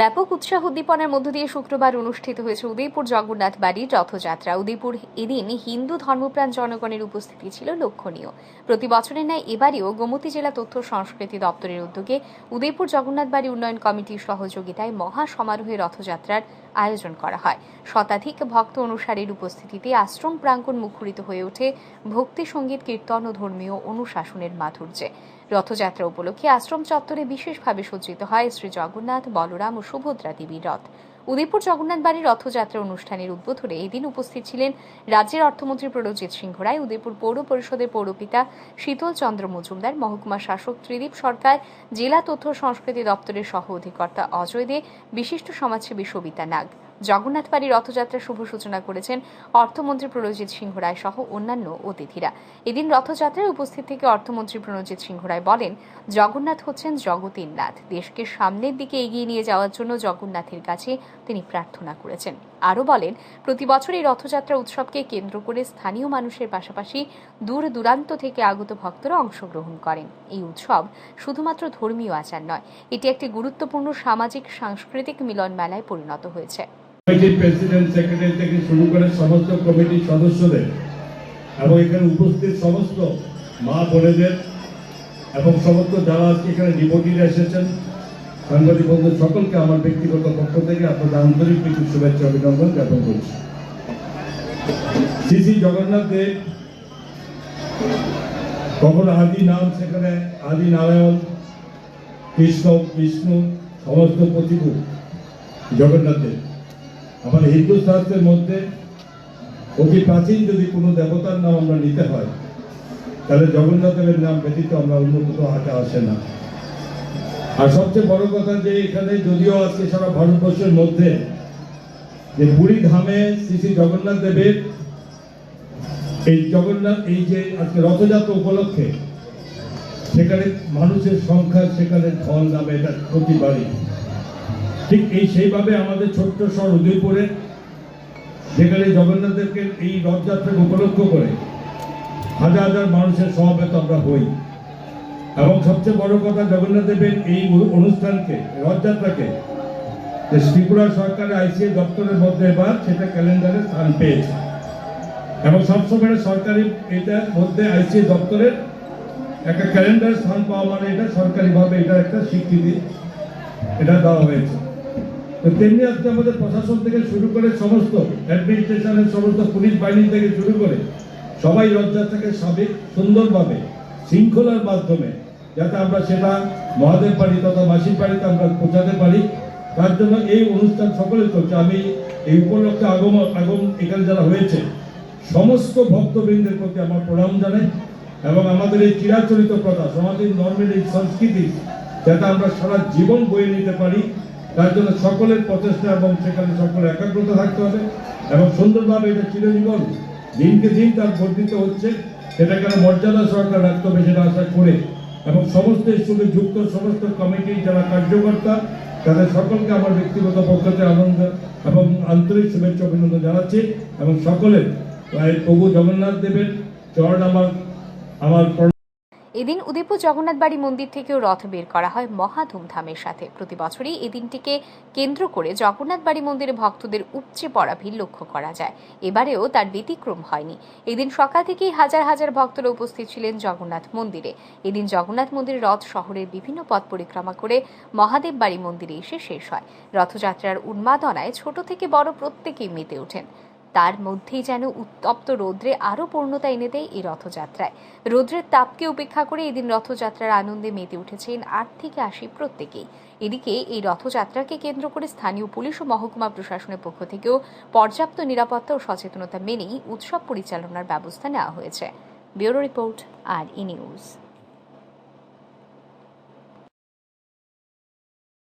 ব্যাপক উৎসাহ উদ্দীপনার মধ্য দিয়ে শুক্রবার অনুষ্ঠিত হয়েছে উদয়পুর জগন্নাথ বাড়ির রথযাত্রা। উদয়পুর এদিন হিন্দু ধর্মপ্রাণ জনগণের উপস্থিতি ছিল লক্ষণীয়। প্রতি বছরের ন্যায় এবারেও গোমতী জেলা তথ্য সংস্কৃতি দপ্তরের উদ্যোগে উদয়পুর জগন্নাথ বাড়ি উন্নয়ন কমিটির সহযোগিতায় মহা সমারোহে রথযাত্রার আয়োজন করা হয়। শতাধিক ভক্ত অনুসারীর উপস্থিতিতে আশ্রম প্রাঙ্গণ মুখরিত হয়ে ওঠে ভক্তি, সংগীত, কীর্তন ও ধর্মীয় অনুশাসনের মাধুর্যে। রথযাত্রা উপলক্ষে আশ্রম চত্বরে বিশেষভাবে সজ্জিত হয় শ্রী জগন্নাথ, বলরাম ও সুভদ্রা দেবীর রথ। উদয়পুর জগন্নাথ বাড়ির রথযাত্রা অনুষ্ঠানের উদ্বোধনে এদিন উপস্থিত ছিলেন রাজ্যের অর্থমন্ত্রী প্রণজিৎ সিংহ রায়, উদয়পুর পৌর পরিষদের পৌরপিতা শীতল চন্দ্র মজুমদার, মহকুমা শাসক ত্রিদীপ সরকার, জেলা তথ্য সংস্কৃতি দপ্তরের সহ অধিকর্তা অজয় দে, বিশিষ্ট সমাজসেবী সবিতা নাগ। জগন্নাথ বাড়ির রথযাত্রার শুভ সূচনা করেছেন অর্থমন্ত্রী প্রণজিৎ সিংহ রায় সহ অন্যান্য অতিথিরা। এদিন রথযাত্রায় উপস্থিত থেকে অর্থমন্ত্রী প্রণজিৎ সিংহ রায় বলেন, জগন্নাথ হচ্ছেন জগতীর নাথ। দেশকে সামনের দিকে এগিয়ে নিয়ে যাওয়ার জন্য জগন্নাথের কাছে তিনি প্রার্থনা করেছেন। আরও বলেন, প্রতি বছর এই রথযাত্রা উৎসবকে কেন্দ্র করে স্থানীয় মানুষের পাশাপাশি দূর দূরান্ত থেকে আগত ভক্তরা অংশগ্রহণ করেন। এই উৎসব শুধুমাত্র ধর্মীয় আচার নয়, এটি একটি গুরুত্বপূর্ণ সামাজিক, সাংস্কৃতিক মিলন মেলায় পরিণত হয়েছে। কমিটির প্রেসিডেন্ট সেক্রেটারি থেকে শুরু করে সমস্ত কমিটির সদস্যদের এবং এখানে উপস্থিত সমস্ত মা বোনেদের এবং সমস্ত যারা আজকে এখানে ডিভোটিরা এসেছেন, সাংবাদিক বন্ধু সকলকে আমার ব্যক্তিগত পক্ষ থেকে আপনাদের আন্তরিক কিছু শুভেচ্ছা, অভিনন্দন জ্ঞাপন করছি। শ্রী শ্রী জগন্নাথ দেব কখনো আদি নাম সেখানে আদি নারায়ণ, কৃষ্ণ, বিষ্ণু, সমস্ত প্রতিভু জগন্নাথ দেব। আমাদের হিন্দু শাস্ত্রের মধ্যে অতি প্রাচীন যদি কোনো দেবতার নাম আমরা নিতে হয়, তাহলে জগন্নাথ দেবের নাম ব্যতীত আমরা অন্য কোথাও হাতে আসে না। আর সবচেয়ে বড় কথা যে এখানে যদিও আজকে সারা ভারতবর্ষের মধ্যে যে পুরী ধামে শ্রী শ্রী জগন্নাথ দেবের এই জগন্নাথ, এই যে আজকে রথযাত্রা উপলক্ষে, সেখানে মানুষের সংখ্যা, সেখানে ঢল নামে এটা প্রতিবারই। ঠিক এই সেইভাবে আমাদের ছোট্ট শহর উদয়পুরে যেখানে জগন্নাথ দেবকে এই রথযাত্রাকে উপলক্ষ করে হাজার হাজার মানুষের সমাবেত আমরা হই। এবং সবচেয়ে বড় কথা জগন্নাথ দেবের এই অনুষ্ঠানকে, রথযাত্রাকে ত্রিপুরা সরকারের আইসিএ দপ্তরের মধ্যে এবার সেটা ক্যালেন্ডারে স্থান পেয়েছে। এবং সবসময় সরকারি এটার মধ্যে আইসিএ দপ্তরের একটা ক্যালেন্ডার স্থান পাওয়া মানে এটা সরকারিভাবে এটা একটা স্বীকৃতি, এটা দেওয়া হয়েছে। তেমনি আজকে আমাদের প্রশাসন থেকে শুরু করে সমস্ত অ্যাডমিনিস্ট্রেশনের সমস্ত পুলিশ বাহিনী থেকে শুরু করে সবাই রথযাত্রাকে সাবেক সুন্দরভাবে শৃঙ্খলার মাধ্যমে যাতে আমরা সেটা মহাদেব বাড়ি তথা মাসির বাড়িতে আমরা পৌঁছাতে পারি। তার জন্য এই অনুষ্ঠান সকলে চলছে। আমি এই উপলক্ষে আগম আগম এখানে যারা হয়েছে, সমস্ত ভক্তবৃন্দের প্রতি আমার প্রণাম জানাই এবং আমাদের এই চিরাচরিত প্রথা, সমাজের ধর্মের এই সংস্কৃতি, যাতে আমরা সারা জীবন বয়ে নিতে পারি। তার জন্য সকলের প্রচেষ্টা এবং সেখানে সকলের একাগ্রতা থাকতে হবে এবং সুন্দরভাবে এটা চিরজীবন দিনকে দিন তার বর্ধিত হচ্ছে। সেটাকে আরও মর্যাদা সরকার রাখতে হবে সেটা আশা করে এবং সমস্ত সঙ্গে যুক্ত সমস্ত কমিটির যারা কার্যকর্তা, তাদের সকলকে আমার ব্যক্তিগত পক্ষ থেকে আনন্দ এবং আন্তরিক শুভেচ্ছা অভিনন্দন জানাচ্ছি এবং সকলের প্রভু জগন্নাথ দেবের চরণ আমার আমার এদিন উদয়পুর জগন্নাথ বাড়ি মন্দির থেকেও রথ বের করা হয় মহা ধুমধামের সাথে। প্রতি বছরই এই দিনটিকে কেন্দ্র করে জগন্নাথ বাড়ি মন্দিরে ভক্তদের উপচে পড়া ভিড় লক্ষ্য করা যায়। এবারেও তার ব্যতিক্রম হয়নি। এদিন সকাল থেকেই হাজার হাজার ভক্তরা উপস্থিত ছিলেন জগন্নাথ মন্দিরে। এদিন জগন্নাথ মন্দিরের রথ শহরের বিভিন্ন পথ পরিক্রমা করে মহাদেব বাড়ি মন্দিরে এসে শেষ হয়। রথযাত্রার উন্মাদনায় ছোট থেকে বড় প্রত্যেকেই মেতে ওঠেন। তার মধ্যেই যেন উত্তপ্ত রৌদ্রে আরও পূর্ণতা এনে দেয় এই রথযাত্রায়। রৌদ্রের তাপকে উপেক্ষা করে এদিন রথযাত্রার আনন্দে মেতে উঠেছেন আট থেকে আশি প্রত্যেকেই। এদিকে এই রথযাত্রাকে কেন্দ্র করে স্থানীয় পুলিশ ও মহকুমা প্রশাসনের পক্ষ থেকেও পর্যাপ্ত নিরাপত্তা ও সচেতনতা মেনেই উৎসব পরিচালনার ব্যবস্থা নেওয়া হয়েছে। ব্যুরো রিপোর্ট, আর ই নিউজ।